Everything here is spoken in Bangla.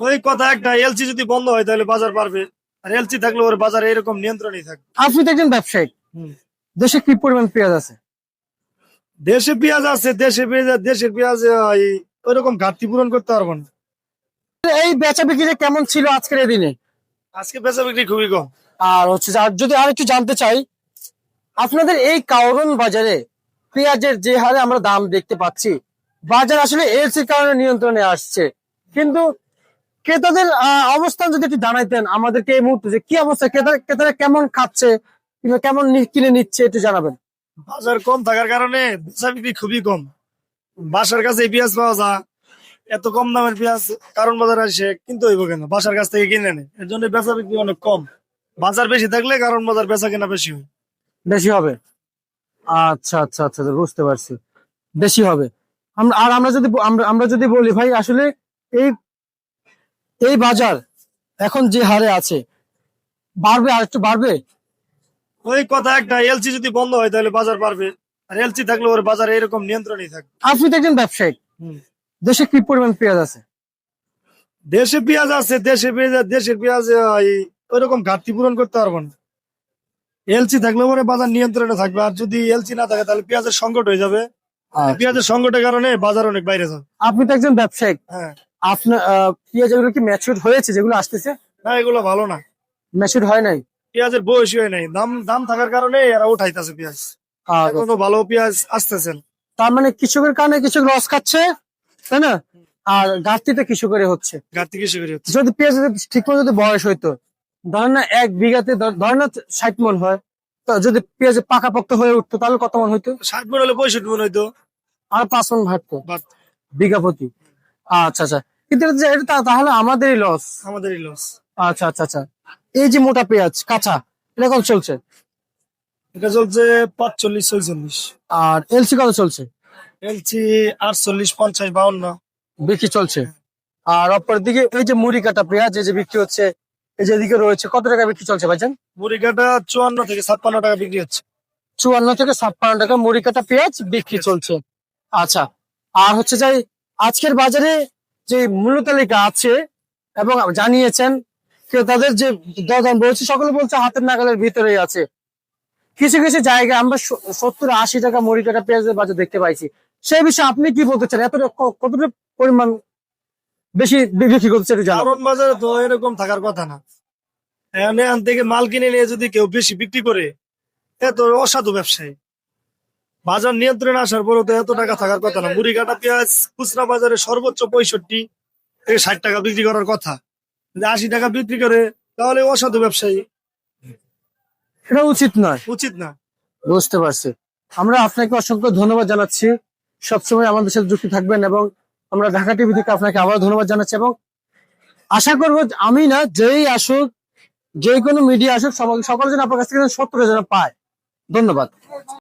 ওই কথা একটা এলসি যদি বন্ধ হয় তাহলে বাজার পারবে আর এলসি থাকলে ওর বাজারে এরকম নিয়ন্ত্রণই থাকবে। আপনি তো একজন ব্যবসায়ী দেশে কি পরিমাণ পেঁয়াজ আছে? দেশে পেঁয়াজ আছে দেশে পেঁয়াজ দেশের পেঁয়াজ ওই রকম ঘাটতি পূরণ করতে পারব না। এই বেচা বিক্রিটা কেমন ছিল আজকের এই দিনে? আজকে বেচা বিক্রি খুবই কম। আর হচ্ছে আর যদি আর একটু জানতে চাই আপনাদের এই কাউরন বাজারে পেঁয়াজের যে হারে আমরা দাম দেখতে পাচ্ছি বাজার আসলে এলসির কারণে নিয়ন্ত্রণে আসছে। কিন্তু ক্রেতাদের অবস্থান যদি একটু জানাইতেন আমাদেরকে এই মুহূর্তে যে কি অবস্থা ক্রেতা ক্রেতারা কেমন খাচ্ছে কিংবা কেমন কিনে নিচ্ছে একটু জানাবেন। বাজার কম থাকার কারণে বেচা বিক্রি খুবই কম। বাসার কাছে পেঁয়াজ পাওয়া যায় এত কম দামের পেঁয়াজ কারণ বাজার আসে কিন্তু হইব কেন? বাসার কাছ থেকে কিনে নেয় এর জন্য বেচা বিক্রি অনেক কম। বাজার বেশি থাকলে কারণ বাজার বেচা কেনা বেশি হয়। বেশি হবে? আচ্ছা আচ্ছা আচ্ছা বুঝতে পারছি। বেশি হবে। আমরা আর আমরা যদি আমরা যদি বলি ভাই আসলে এই এই বাজার এখন যে হারে আছে বাড়বে আর একটু বাড়বে? ওই কথা একটা এলসি যদি বন্ধ হয় তাহলে বাজার বাড়বে। আর এলসি থাকলে ওর বাজার এরকম নিয়ন্ত্রণই থাকবে। আপনি তো একজন ব্যবসায়ী দেশে কি পরিমাণ পেঁয়াজ আছে? দেশে পেঁয়াজ আছে দেশে পেঁয়াজ দেশের পেঁয়াজ ওই রকম ঘাটতি পূরণ করতে পারব না। এলসি থাকলে পরে বাজার নিয়ন্ত্রণে থাকবে আর যদি এলসি না থাকে তাহলে পেঁয়াজের সংকট হয়ে যাবে। পেঁয়াজের সংকটের কারণে বাজার অনেক বাইরে যাবে। আপনি তো একজন ব্যবসায়ী হ্যাঁ। আপনার পেঁয়াজ এগুলো কি ম্যাচিউর হয়েছে যেগুলো আসতেছে? না এগুলো ভালো না। ম্যাচিউর হয় নাই? পেঁয়াজের বয়সী হয় নাই। দাম দাম থাকার কারণে এরা উঠাইতেছে পেঁয়াজ। এখনও ভালো পেঁয়াজ আসতেছেন তার মানে কৃষকের কারণে কৃষক লস খাচ্ছে তাই না? আর ঘাটতিটা কৃষকের হচ্ছে। ঘাটতি কৃষি করে হচ্ছে। যদি পেঁয়াজ ঠিক মতো যদি বয়স হইতো ধরেন না এক বিঘাতে ধর- ধরেন না ষাট মন হয় তো যদি পেঁয়াজ পাকাপোক্ত হয়ে উঠতো তাহলে কত মন হইতো? ষাট মন হলে পঁয়ষট্টি মন হইতো। আর পাঁচ মন ভাটতো বিঘা প্রতি। আচ্ছা আচ্ছা। কিন্তু এটা তাহলে আমাদেরই লস আমাদেরই লস আচ্ছা আচ্ছা আচ্ছা। এই যে মোটা পেঁয়াজ কাঁচা এটা কত চলছে? এটা চলছে পাঁচচল্লিশ ছয়চল্লিশ। আর এলসি কত চলছে? এলসি আটচল্লিশ পঞ্চাশ বাউন্ন। বিক্রি চলছে। আর অপর দিকে এই যে মুড়ি কাটা পেঁয়াজ এই যে বিক্রি হচ্ছে এই যে এদিকে রয়েছে কত টাকা বিক্রি চলছে ভাইজান? মুড়ি কাটা চুয়ান্ন থেকে ছাপ্পান্ন টাকা বিক্রি হচ্ছে। চুয়ান্ন থেকে ছাপ্পান্ন টাকা মুড়ি কাটা পেঁয়াজ বিক্রি চলছে। আচ্ছা আর হচ্ছে যাই আজকের বাজারে যে মূল্য তালিকা আছে এবং জানিয়েছেন তাদের যে দরদাম বলছে, সকলে বলছে হাতের নাগালের ভিতরেই আছে। কিছু কিছু জায়গায় আমরা সত্তর আশি টাকা মুড়ি কাটা পেঁয়াজের বাজার দেখতে পাইছি। সেই বিষয়ে আপনি কি বলতে চান? এতটা কতটা পরিমাণ বেশি বিক্রি করতে বাজারে তো এরকম থাকার কথা না। এখান থেকে মাল কিনে নিয়ে যদি কেউ বেশি বিক্রি করে এত অসাধু ব্যবসায়ী। বাজার নিয়ন্ত্রণে আসার পরেও তো এত টাকা থাকার কথা না। মুড়ি কাটা পেঁয়াজ খুচরা বাজারে সর্বোচ্চ পঁয়ষট্টি থেকে ষাট টাকা বিক্রি করার কথা। আশি টাকা বিক্রি করে তাহলে অসাধু ব্যবসায়ী। এটা উচিত নয়। উচিত না। বুঝতে পারছি। আমরা আপনাকে অসংখ্য ধন্যবাদ জানাচ্ছি। সবসময় আমাদের সাথে যুক্ত থাকবেন এবং আমরা ঢাকা টিভি থেকে আপনাকে আবার ধন্যবাদ জানাচ্ছি এবং আশা করব আমি না যেই আসুক যে কোনো মিডিয়া আসুক সকল যেন আপনার কাছ থেকে সত্তর যেন পায়। ধন্যবাদ।